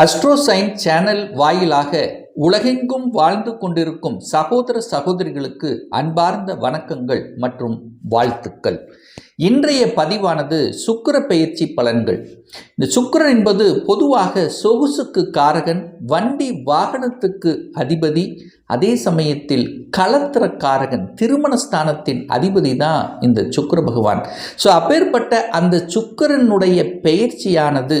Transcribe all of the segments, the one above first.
அஸ்ட்ரோசைன் channel வாயிலாக உலகெங்கும் வாழ்ந்து கொண்டிருக்கும் சகோதர சகோதரிகளுக்கு அன்பார்ந்த வணக்கங்கள் மற்றும் வாழ்த்துக்கள். இன்றைய பதிவானது சுக்கிர பயிற்சி பலன்கள். இந்த சுக்கரன் என்பது பொதுவாக சொகுசுக்கு காரகன் வண்டி வாகனத்துக்கு அதிபதி அதே சமயத்தில் களத்திர காரகன் திருமண ஸ்தானத்தின் அதிபதி தான் இந்த சுக்கர பகவான். ஸோ அப்பேற்பட்ட அந்த சுக்கிரனுடைய பெயர்ச்சியானது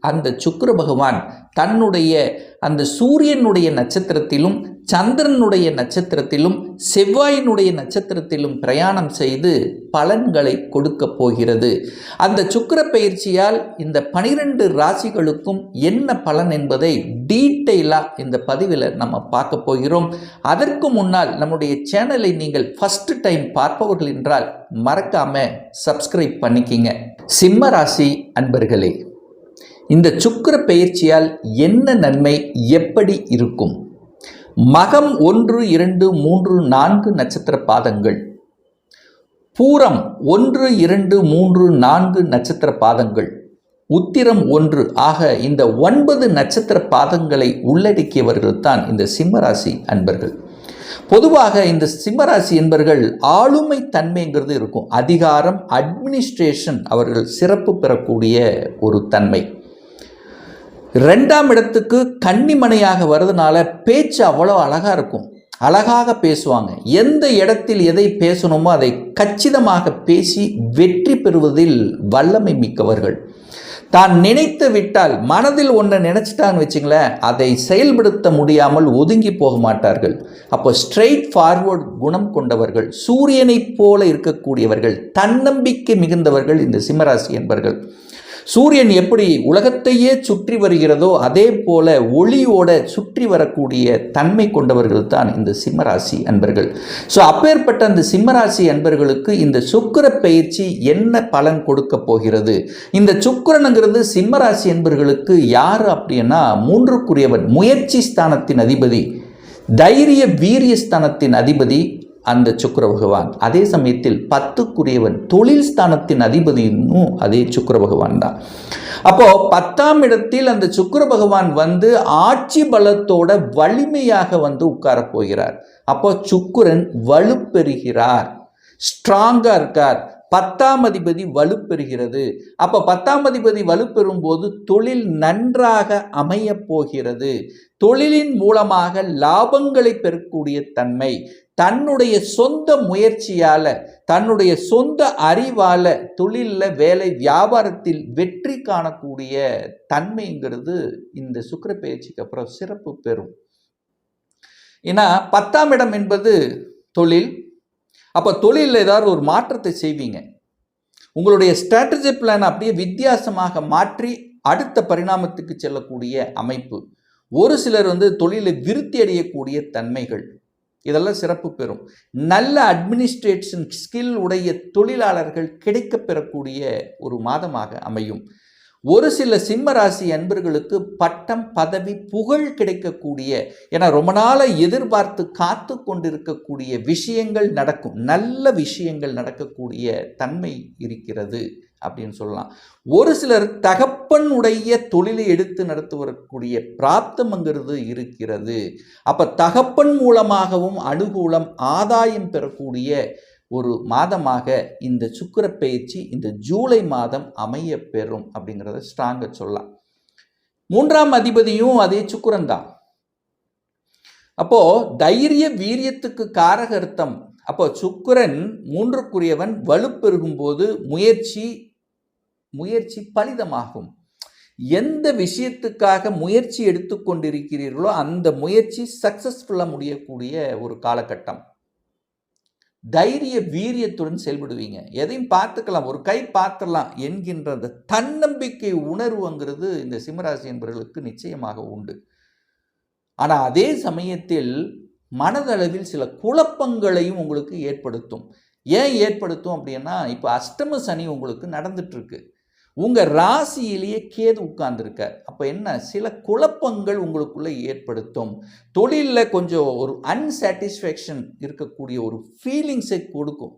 அந்த சுக்கர பகவான் தன்னுடைய அந்த சூரியனுடைய நட்சத்திரத்திலும் சந்திரனுடைய நட்சத்திரத்திலும் செவ்வாயினுடைய நட்சத்திரத்திலும் பிரயாணம் செய்து பலன்களை கொடுக்க போகிறது. அந்த சுக்கிர பயிற்சியால் இந்த பனிரெண்டு ராசிகளுக்கும் என்ன பலன் என்பதை டீட்டெயிலாக இந்த பதிவில் நம்ம பார்க்க போகிறோம். அதற்கு முன்னால் நம்முடைய சேனலை நீங்கள் ஃபஸ்ட்டு டைம் பார்ப்பவர்கள் என்றால் மறக்காமல் சப்ஸ்கிரைப் பண்ணிக்கிங்க. சிம்ம ராசி அன்பர்களே இந்த சுக்கிர பெயர்ச்சியால் என்ன நன்மை எப்படி இருக்கும்? மகம் ஒன்று இரண்டு மூன்று நான்கு நட்சத்திர பாதங்கள். பூரம் ஒன்று இரண்டு மூன்று நான்கு நட்சத்திர பாதங்கள். உத்திரம் ஒன்று ஆக இந்த ஒன்பது நட்சத்திர பாதங்களை உள்ளடக்கியவர்கள் தான் இந்த சிம்மராசி அன்பர்கள். பொதுவாக இந்த சிம்மராசி என்பர்கள் ஆளுமை தன்மைங்கிறது இருக்கும். அதிகாரம் அட்மினிஸ்ட்ரேஷன் அவர்கள் சிறப்பு பெறக்கூடிய ஒரு தன்மை. ரெண்டாம் இடத்துக்கு கன்னிமனையாக வர்றதுனால பேச்சு அவ்வளோ அழகாக இருக்கும். அழகாக பேசுவாங்க. எந்த இடத்தில் எதை பேசணுமோ அதை கச்சிதமாக பேசி வெற்றி பெறுவதில் வல்லமை மிக்கவர்கள். தான் நினைத்து விட்டால் மனதில் ஒன்றை நினச்சிட்டான்னு வச்சுங்களேன் அதை செயல்படுத்த முடியாமல் ஒதுங்கி போக மாட்டார்கள். அப்போ ஸ்ட்ரெயிட் ஃபார்வர்ட் குணம் கொண்டவர்கள் சூரியனைப் போல இருக்கக்கூடியவர்கள் தன்னம்பிக்கை மிகுந்தவர்கள் இந்த சிம்மராசி என்பர்கள். சூரியன் எப்படி உலகத்தையே சுற்றி வருகிறதோ அதே போல ஒளியோட சுற்றி வரக்கூடிய தன்மை கொண்டவர்கள் தான் இந்த சிம்மராசி அன்பர்கள். ஸோ அப்பேற்பட்ட அந்த சிம்மராசி அன்பர்களுக்கு இந்த சுக்கர பயிற்சி என்ன பலன் கொடுக்க போகிறது? இந்த சுக்கிரனுங்கிறது சிம்மராசி அன்பர்களுக்கு யார் அப்படின்னா மூன்றுக்குரியவன் முயற்சி ஸ்தானத்தின் அதிபதி தைரிய வீரிய ஸ்தானத்தின் அதிபதி அந்த சுக்கிர பகவான். அதே சமயத்தில் பத்துக்குரியவன் தொழில் ஸ்தானத்தின் அதிபதியும் அதே சுக்கிர பகவான் தான். அப்போ பத்தாம் இடத்தில் அந்த சுக்கிர பகவான் வந்து ஆட்சி பலத்தோட வலிமையாக வந்து உட்காரப் போகிறார். அப்போ சுக்கரன் வலுப்பெறுகிறார். ஸ்ட்ராங்காக இருக்கார். பத்தாம் அதிபதி வலுப்பெறுகிறது. அப்போ பத்தாம் அதிபதி வலுப்பெறும் போது தொழில் நன்றாக அமைய போகிறது. தொழிலின் மூலமாக லாபங்களை பெறக்கூடிய தன்மை தன்னுடைய சொந்த முயற்சியால் தன்னுடைய சொந்த அறிவால் தொழிலில் வேலை வியாபாரத்தில் வெற்றி காணக்கூடிய தன்மைங்கிறது இந்த சுக்கர பயிற்சிக்கு அப்புறம் சிறப்பு பெறும். ஏன்னா பத்தாம் இடம் என்பது தொழில். அப்போ தொழிலில் ஏதாவது ஒரு மாற்றத்தை செய்வீங்க. உங்களுடைய ஸ்ட்ராட்டஜி பிளான் அப்படியே வித்தியாசமாக மாற்றி அடுத்த பரிணாமத்துக்கு செல்லக்கூடிய அமைப்பு. ஒரு சிலர் வந்து தொழிலை விருத்தி அடையக்கூடிய தன்மைகள். இதெல்லாம் சிறப்பு பெறும். நல்ல அட்மினிஸ்ட்ரேஷன் ஸ்கில் உடைய தொழிலாளர்கள் கிடைக்கப் பெறக்கூடிய ஒரு மாதமாக அமையும். ஒரு சில சிம்ம ராசி அன்பர்களுக்கு பட்டம் பதவி புகழ் கிடைக்கக்கூடிய ஏன்னா ரொம்ப நாளாக எதிர்பார்த்து காத்து கொண்டிருக்கக்கூடிய விஷயங்கள் நடக்கும். நல்ல விஷயங்கள் நடக்கக்கூடிய தன்மை இருக்கிறது அப்படின்னு சொல்லலாம். ஒரு சிலர் தகப்பனுடைய தொழிலை எடுத்து நடத்துவதற்குரிய பிராப்தம்ங்கிறது இருக்கிறது. அப்போ தகப்பன் மூலமாகவும் அனுகூலம் ஆதாயம் பெறக்கூடிய ஒரு மாதமாக இந்த சுக்கர பயிற்சி இந்த ஜூலை மாதம் அமைய பெறும் அப்படிங்கிறத ஸ்ட்ராங்காக சொல்லலாம். மூன்றாம் அதிபதியும் அதே சுக்கரன் தான். அப்போ தைரிய வீரியத்துக்கு காரகர்த்தம். அப்போ சுக்கரன் மூன்றுக்குரியவன் வலுப்பெருகும் போது முயற்சி முயற்சி பலிதமாகும். எந்த விஷயத்துக்காக முயற்சி எடுத்துக்கொண்டிருக்கிறீர்களோ அந்த முயற்சி சக்சஸ்ஃபுல்லாக முடியக்கூடிய ஒரு காலகட்டம். தைரிய வீரியத்துடன் செயல்படுவீங்க. எதையும் பார்த்துக்கலாம். ஒரு கை பார்த்துடலாம் என்கின்ற அந்த தன்னம்பிக்கை உணர்வுங்கிறது இந்த சிம்மராசி என்பவர்களுக்கு நிச்சயமாக உண்டு. ஆனால் அதே சமயத்தில் மனதளவில் சில குழப்பங்களையும் உங்களுக்கு ஏற்படுத்தும். ஏன் ஏற்படுத்தும் அப்படின்னா இப்போ அஷ்டம சனி உங்களுக்கு நடந்துட்டு உங்கள் ராசியிலேயே கேது உட்கார்ந்துருக்க அப்போ என்ன? சில குழப்பங்கள் உங்களுக்குள்ளே ஏற்படுத்தும். தொழிலில் கொஞ்சம் ஒரு அன்சாட்டிஸ்ஃபேக்ஷன் இருக்கக்கூடிய ஒரு ஃபீலிங்ஸை கொடுக்கும்.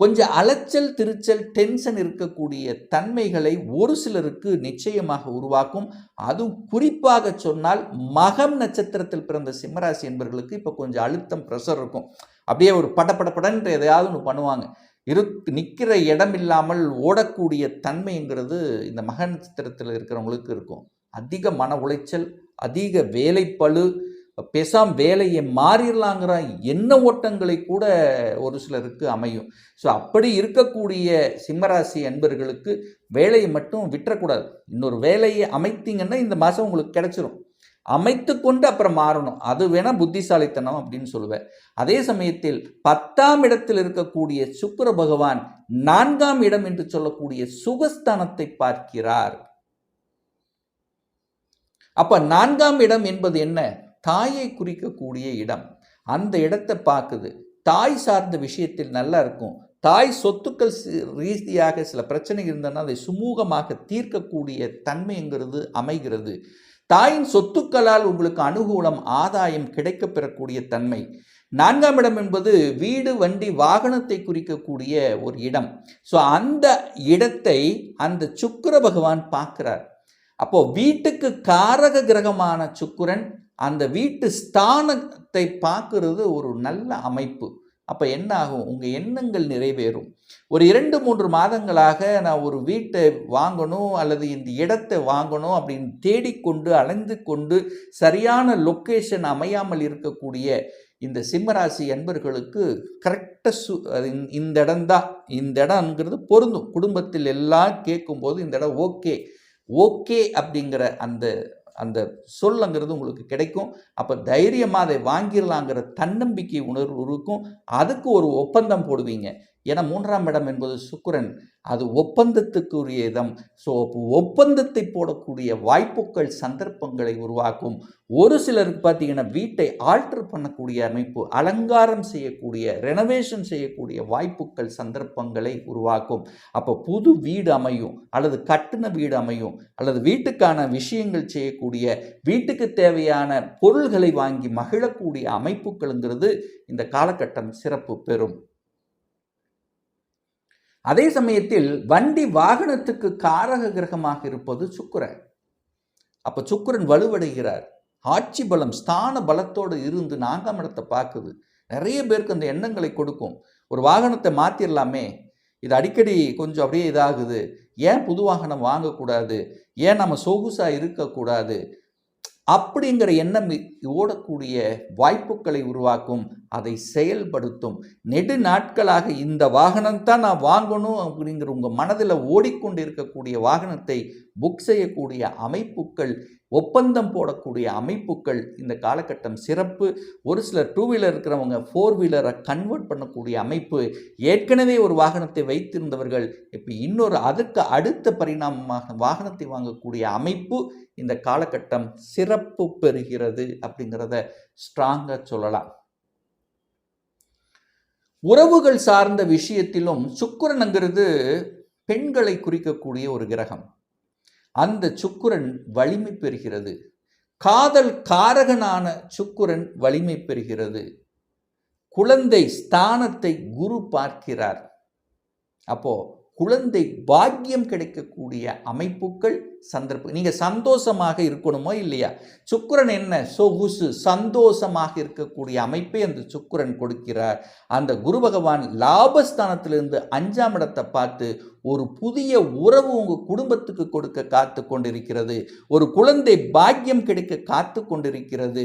கொஞ்சம் அலைச்சல் திருச்சல் டென்ஷன் இருக்கக்கூடிய தன்மைகளை ஒரு சிலருக்கு நிச்சயமாக உருவாக்கும். அதுவும் குறிப்பாக சொன்னால் மகம் நட்சத்திரத்தில் பிறந்த சிம்மராசி என்பவர்களுக்கு இப்போ கொஞ்சம் அழுத்தம் ப்ரெஷர் இருக்கும். அப்படியே ஒரு படபடபடன்ற எதையாவது ஒன்று பண்ணுவாங்க. இரு நிற்கிற இடம் இல்லாமல் ஓடக்கூடிய தன்மைங்கிறது இந்த மக நட்சத்திரத்தில் இருக்கிறவங்களுக்கு இருக்கும். அதிக மன உளைச்சல் அதிக வேலைப்பழு பேசாம வேலையை மாறிடலாங்கிற எண்ண ஓட்டங்களை கூட ஒரு சிலருக்கு அமையும். ஸோ அப்படி இருக்கக்கூடிய சிம்மராசி அன்பர்களுக்கு வேலையை மட்டும் விட்டுறக்கூடாது. இன்னொரு வேலையை அமைத்தீங்கன்னா இந்த மாதம் உங்களுக்கு கிடைச்சிரும். அமைத்து கொண்டு அப்புறம் மாறணும். அது வேணா புத்திசாலித்தனம் அப்படின்னு சொல்லுவேன். அதே சமயத்தில் பத்தாம் இடத்தில் இருக்கக்கூடிய சுக்கர பகவான் நான்காம் இடம் என்று சொல்லக்கூடிய சுகஸ்தானத்தை பார்க்கிறார். அப்ப நான்காம் இடம் என்பது என்ன? தாயை குறிக்கக்கூடிய இடம். அந்த இடத்தை பார்க்குது. தாய் சார்ந்த விஷயத்தில் நல்லா இருக்கும். தாய் சொத்துக்கள் ரீதியாக சில பிரச்சனை இருந்ததுன்னா அதை சுமூகமாக தீர்க்கக்கூடிய தன்மைங்கிறது அமைகிறது. தாயின் சொத்துக்களால் உங்களுக்கு அனுகூலம் ஆதாயம் கிடைக்கப் பெறக்கூடிய தன்மை. நான்காம் இடம் என்பது வீடு வண்டி வாகனத்தை குறிக்கக்கூடிய ஒரு இடம். ஸோ அந்த இடத்தை அந்த சுக்கிர பகவான் பார்க்கிறார். அப்போ வீட்டுக்கு காரக கிரகமான சுக்குரன் அந்த வீட்டு ஸ்தானத்தை பார்க்கறது ஒரு நல்ல அமைப்பு. அப்போ என்ன ஆகும்? உங்கள் எண்ணங்கள் நிறைவேறும். ஒரு இரண்டு மூன்று மாதங்களாக நான் ஒரு வீட்டை வாங்கணும் அல்லது இந்த இடத்தை வாங்கணும் அப்படின்னு தேடிக்கொண்டு அலைந்து கொண்டு சரியான லொக்கேஷன் அமையாமல் இருக்கக்கூடிய இந்த சிம்மராசி அன்பர்களுக்கு கரெக்டாக சு அது இந்த- இந்த இடம்தான் இந்த இடம்ங்கிறது பொருந்தும். குடும்பத்தில் எல்லாம் கேட்கும்போது இந்த இடம் ஓகே ஓகே அப்படிங்கிற அந்த அந்த சொல்லுங்கிறது உங்களுக்கு கிடைக்கும். அப்போ தைரியமாக அதை வாங்கிடலாங்கிற தன்னம்பிக்கை உணர்வு இருக்கும். அதுக்கு ஒரு ஒப்பந்தம் போடுவீங்க. ஏன்னா மூன்றாம் இடம் என்பது சுக்கரன். அது ஒப்பந்தத்துக்குரிய இடம். ஸோ ஒப்பந்தத்தை போடக்கூடிய வாய்ப்புகள் சந்தர்ப்பங்களை உருவாக்கும். ஒரு சிலருக்கு பார்த்தீங்கன்னா வீட்டை ஆல்டர் பண்ணக்கூடிய அமைப்பு அலங்காரம் செய்யக்கூடிய ரெனோவேஷன் செய்யக்கூடிய வாய்ப்புகள் சந்தர்ப்பங்களை உருவாக்கும். அப்போ புது வீடு அமையும் அல்லது கட்டின வீடு அமையும் அல்லது வீட்டுக்கான விஷயங்கள் செய்யக்கூடிய வீட்டுக்கு தேவையான பொருள்களை வாங்கி மகிழக்கூடிய அமைப்புகள்ங்கிறது இந்த காலகட்டம் சிறப்பு பெறும். அதே சமயத்தில் வண்டி வாகனத்துக்கு காரக கிரகமாக இருப்பது சுக்கரன். அப்போ சுக்கரன் வலுவடைகிறார். ஆட்சி பலம் ஸ்தான பலத்தோடு இருந்து நான்காம் இடத்தை பார்க்குது. நிறைய பேருக்கு அந்த எண்ணங்களை கொடுக்கும். ஒரு வாகனத்தை மாற்றிடலாமே இது அடிக்கடி கொஞ்சம் அப்படியே இதாகுது. ஏன் புது வாகனம் வாங்கக்கூடாது? ஏன் நம்ம சொகுசாக இருக்கக்கூடாது? அப்படிங்கிற எண்ணம் ஓடக்கூடிய வாய்ப்புகளை உருவாக்கும் அதை செயல்படுத்தும் நெடு நாட்களாக இந்த வாகனம் தான் நான் வாங்கணும் அப்படிங்கிற உங்கள் மனதில் ஓடிக்கொண்டு இருக்கக்கூடிய வாகனத்தை புக் செய்யக்கூடிய அமைப்புகள் ஒப்பந்தம் போடக்கூடிய அமைப்புகள் இந்த காலகட்டம் சிறப்பு. ஒரு சிலர் டூ வீலர் இருக்கிறவங்க ஃபோர் வீலரை கன்வெர்ட் பண்ணக்கூடிய அமைப்பு. ஏற்கனவே ஒரு வாகனத்தை வைத்திருந்தவர்கள் இப்போ இன்னொரு அதுக்கு அடுத்த பரிணாமமாக வாகனத்தை வாங்கக்கூடிய அமைப்பு இந்த காலகட்டம் சிறப்பு பெறுகிறது அப்படிங்கிறத ஸ்ட்ராங்காக சொல்லலாம். உறவுகள் சார்ந்த விஷயத்திலும் சுக்கிரனுங்கிறது பெண்களை குறிக்கக்கூடிய ஒரு கிரகம். அந்த சுக்குரன் வலிமை பெறுகிறது. காதல் காரகனான சுக்குரன் வலிமை பெறுகிறது. குழந்தை ஸ்தானத்தை குரு பார்க்கிறார். அப்போ குழந்தை பாக்கியம் கிடைக்கக்கூடிய அமைப்புகள் சந்தர்ப்பம் நீங்க சந்தோஷமாக இருக்கணுமோ இல்லையா? சுக்குரன் என்ன? சொகுசு சந்தோஷமாக இருக்கக்கூடிய அமைப்பை அந்த சுக்குரன் கொடுக்கிறார். அந்த குரு பகவான் லாபஸ்தானத்திலிருந்து அஞ்சாம் இடத்தை பார்த்து ஒரு புதிய உறவு உங்கள் குடும்பத்துக்கு கொடுக்க காத்து கொண்டிருக்கிறது ஒரு குழந்தை பாக்கியம் கிடைக்க காத்து கொண்டிருக்கிறது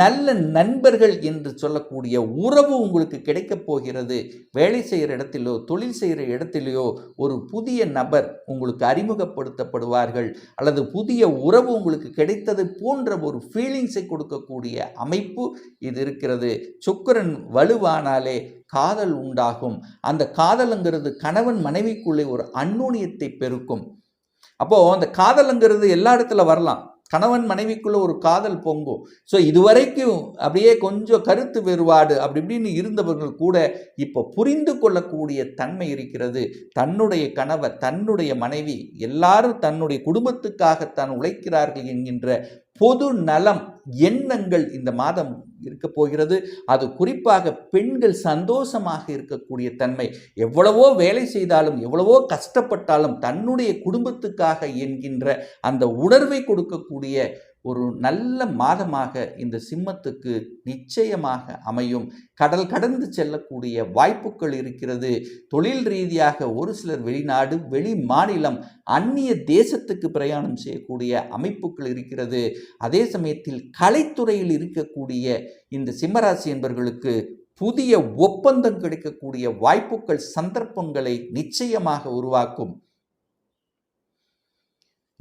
நல்ல நண்பர்கள் என்று சொல்லக்கூடிய உறவு உங்களுக்கு கிடைக்கப் போகிறது. வேலை செய்கிற இடத்திலோ தொழில் செய்கிற இடத்திலேயோ ஒரு புதிய நபர் உங்களுக்கு அறிமுகப்படுத்தப்படுவார்கள். அல்லது புதிய உறவு உங்களுக்கு கிடைத்தது போன்ற ஒரு ஃபீலிங்ஸை கொடுக்கக்கூடிய அமைப்பு இது இருக்கிறது. சுக்கிரன் வலுவானாலே காதல் உண்டாகும். அந்த காதலுங்கிறது கணவன் மனைவிக்குள்ளே ஒரு அந்நுண்ணியத்தை பெருக்கும். அப்போது அந்த காதலுங்கிறது எல்லா இடத்துல வரலாம். கணவன் மனைவிக்குள்ள ஒரு காதல் பொங்கும். ஸோ இதுவரைக்கும் அப்படியே கொஞ்சம் கருத்து வேறுபாடு அப்படி இப்படின்னு இருந்தவர்கள் கூட இப்போ புரிந்து கொள்ளக்கூடிய தன்மை இருக்கிறது. தன்னுடைய கணவர் தன்னுடைய மனைவி எல்லாரும் தன்னுடைய குடும்பத்துக்காகத்தான் உழைக்கிறார்கள் என்கின்ற பொது நலம் எண்ணங்கள் இந்த மாதம் இருக்க போகிறது. அது குறிப்பாக பெண்கள் சந்தோஷமாக இருக்கக்கூடிய தன்மை. எவ்வளவோ வேலை செய்தாலும் எவ்வளவோ கஷ்டப்பட்டாலும் தன்னுடைய குடும்பத்துக்காக என்கின்ற அந்த உணர்வை கொடுக்கக்கூடிய ஒரு நல்ல மாதமாக இந்த சிம்மத்துக்கு நிச்சயமாக அமையும். கடல் கடந்து செல்லக்கூடிய வாய்ப்புகள் இருக்கிறது. தொழில் ரீதியாக ஒரு சிலர் வெளிநாடு வெளி மாநிலம் அந்நிய தேசத்துக்கு பிரயாணம் செய்யக்கூடிய அமைப்புகள் இருக்கிறது. அதே சமயத்தில் கலைத்துறையில் இருக்கக்கூடிய இந்த சிம்மராசி என்பவர்களுக்கு புதிய ஒப்பந்தம் கிடைக்கக்கூடிய வாய்ப்புகள் சந்தர்ப்பங்களை நிச்சயமாக உருவாக்கும்.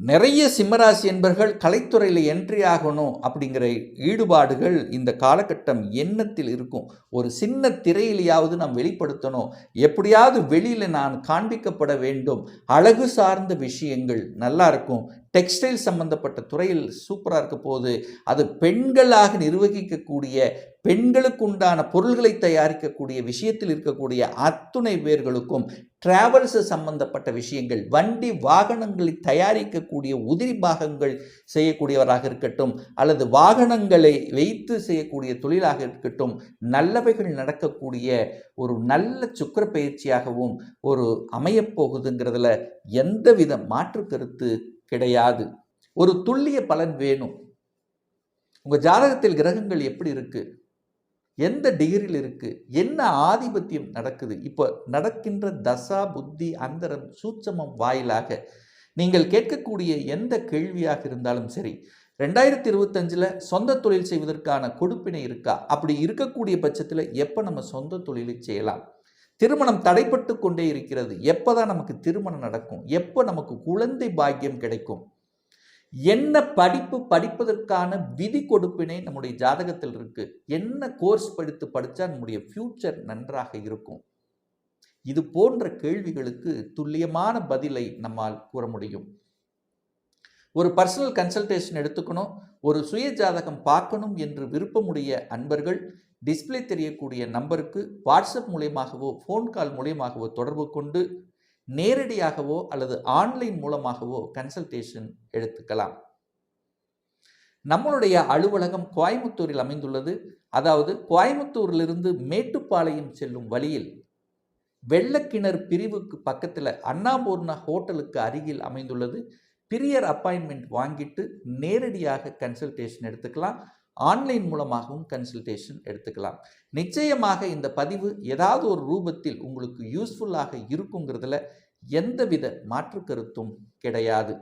நிறைய சிம்மராசி என்பர்கள் கலைத்துறையில் என்ட்ரி ஆகணும் அப்படிங்கிற ஈடுபாடுகள் இந்த காலகட்டம் எண்ணத்தில் இருக்கும். ஒரு சின்ன திரையிலையாவது நாம் வெளிப்படுத்தணும். எப்படியாவது வெளியில் நான் காண்பிக்கப்பட வேண்டும். அழகு சார்ந்த விஷயங்கள் நல்லா இருக்கும். டெக்ஸ்டைல் சம்பந்தப்பட்ட துறையில் சூப்பராக இருக்க போது அது பெண்களாக நிர்வகிக்கக்கூடிய பெண்களுக்கு உண்டான பொருள்களை தயாரிக்கக்கூடிய விஷயத்தில் இருக்கக்கூடிய அத்துணை பேர்களுக்கும் டிராவல்ஸ் சம்பந்தப்பட்ட விஷயங்கள் வண்டி வாகனங்களை தயாரிக்கக்கூடிய உதிரி பாகங்கள் செய்யக்கூடியவராக இருக்கட்டும் அல்லது வாகனங்களை வைத்து செய்யக்கூடிய தொழிலாக இருக்கட்டும் நல்லவைகள் நடக்கக்கூடிய ஒரு நல்ல சுக்கர பயிற்சியாகவும் ஒரு அமையப்போகுதுங்கிறதுல எந்தவித மாற்று கருத்து கிடையாது. ஒரு துல்லிய பலன் வேணும். உங்கள் ஜாதகத்தில் கிரகங்கள் எப்படி இருக்குது எந்த டிகிரியில் இருக்குது என்ன ஆதிபத்தியம் நடக்குது? இப்போ நடக்கின்ற தசா புத்தி அந்தரம் சூட்சமம் வாயிலாக நீங்கள் கேட்கக்கூடிய எந்த கேள்வியாக இருந்தாலும் சரி ரெண்டாயிரத்தி இருபத்தஞ்சில் சொந்த தொழில் செய்வதற்கான கொடுப்பினை இருக்கா? அப்படி இருக்கக்கூடிய பட்சத்தில் எப்போ நம்ம சொந்த தொழிலை செய்யலாம்? திருமணம் தடைப்பட்டு கொண்டே இருக்கிறது. எப்போ தான் நமக்கு திருமணம் நடக்கும்? எப்போ நமக்கு குழந்தை பாக்கியம் கிடைக்கும்? என்ன படிப்பு படிப்பதற்கான விதி கொடுப்பினை நம்முடைய ஜாதகத்தில் இருக்கு. என்ன கோர்ஸ் படித்து படித்தா நம்முடைய ஃப்யூச்சர் நன்றாக இருக்கும்? இது போன்ற கேள்விகளுக்கு துல்லியமான பதிலை நம்மால் கூற முடியும். ஒரு பர்சனல் கன்சல்டேஷன் எடுத்துக்கணும். ஒரு சுய ஜாதகம் பார்க்கணும் என்று விருப்பமுடைய அன்பர்கள் டிஸ்ப்ளே தெரியக்கூடிய நம்பருக்கு வாட்ஸ்அப் மூலியமாகவோ ஃபோன் கால் மூலியமாகவோ தொடர்பு கொண்டு நேரடியாகவோ அல்லது ஆன்லைன் மூலமாகவோ கன்சல்டேஷன் எடுத்துக்கலாம். நம்மளுடைய அலுவலகம் கோயம்புத்தூரில் அமைந்துள்ளது. அதாவது கோயம்புத்தூரிலிருந்து மேட்டுப்பாளையம் செல்லும் வழியில் வெள்ளக்கிணறு பிரிவுக்கு பக்கத்தில் அண்ணாபூர்ணா ஹோட்டலுக்கு அருகில் அமைந்துள்ளது. பிரியர் அப்பாயின்மெண்ட் வாங்கிட்டு நேரடியாக கன்சல்டேஷன் எடுத்துக்கலாம். ஆன்லைன் மூலமாகவும் கன்சல்டேஷன் எடுத்துக்கலாம். நிச்சயமாக இந்த பதிவு ஏதாவது ஒரு ரூபத்தில் உங்களுக்கு யூஸ்ஃபுல்லாக இருக்குங்கிறதுல எந்தவித மாற்று கருத்தும் கிடையாது.